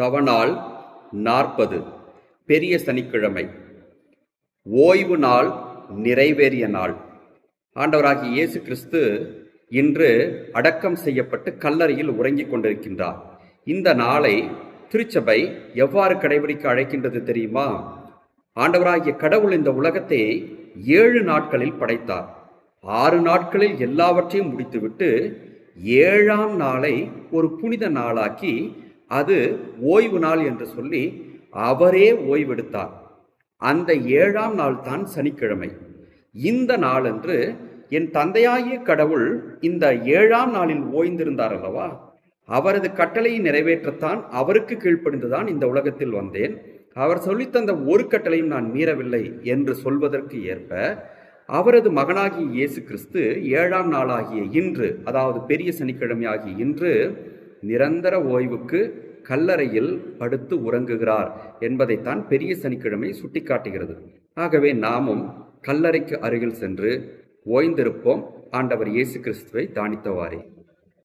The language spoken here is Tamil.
தவநாள் நாற்பது. பெரிய சனிக்கிழமை. ஓய்வு நாள் நிறைவேறிய நாள். ஆண்டவராகிய இயேசு கிறிஸ்து இன்று அடக்கம் செய்யப்பட்டு கல்லறையில் உறங்கிக் கொண்டிருக்கின்றார். இந்த நாளை திருச்சபை எவ்வாறு கடைபிடிக்க அழைக்கின்றது தெரியுமா? ஆண்டவராகிய கடவுள் இந்த உலகத்தை ஏழு நாட்களில் படைத்தார். ஆறு நாட்களில் எல்லாவற்றையும் முடித்துவிட்டு ஏழாம் நாளை ஒரு புனித நாளாக்கி அது ஓய்வு நாள் என்று சொல்லி அவரே ஓய்வெடுத்தார். அந்த ஏழாம் நாள் தான் சனிக்கிழமை. இந்த நாளன்று என் தந்தையாகிய கடவுள் இந்த ஏழாம் நாளில் ஓய்ந்திருந்தார் அல்லவா? அவரது கட்டளையை நிறைவேற்றத்தான் அவருக்கு கீழ்ப்படிந்துதான் இந்த உலகத்தில் வந்தேன். அவர் சொல்லித்தந்த ஒரு கட்டளையும் நான் மீறவில்லை என்று சொல்வதற்கு ஏற்ப அவரது மகனாகிய இயேசு கிறிஸ்து ஏழாம் நாளாகிய இன்று அதாவது பெரிய சனிக்கிழமையாகிய இன்று நிரந்தர ஓய்வுக்கு கல்லறையில் படுத்து உறங்குகிறார் என்பதைத்தான் பெரிய சனிக்கிழமை சுட்டிக்காட்டுகிறது. ஆகவே நாமும் கல்லறைக்கு அருகில் சென்று ஓய்ந்திருப்போம். ஆண்டவர் இயேசு கிறிஸ்துவை தானித்தவாறே.